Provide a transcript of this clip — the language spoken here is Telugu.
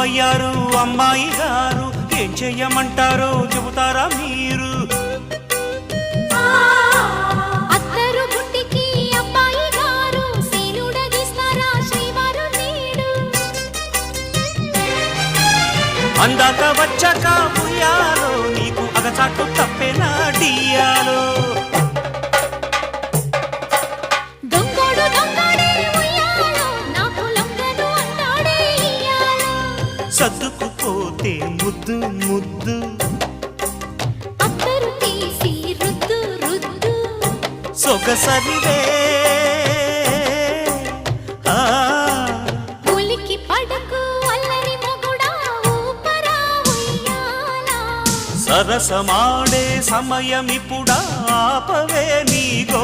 అయ్యారు అమ్మాయి గారు. ఏం చెయ్యమంటారో చెబుతారా మీరు? అందాక వచ్చాక ఉయ్యాలో నీకు అగచాటు తప్పేనా సర్దుకుపోతే ముద్దు ముద్దు. అత్తరు తీసి రుద్దు రుద్దు. సొగసరివే ఆ, ఉలికి పడకు అల్లరి మొగుడా ఊపరా ఉయ్యాలా. సరసమాడే సమయమిప్పుడా ఆపవే నీ గోలా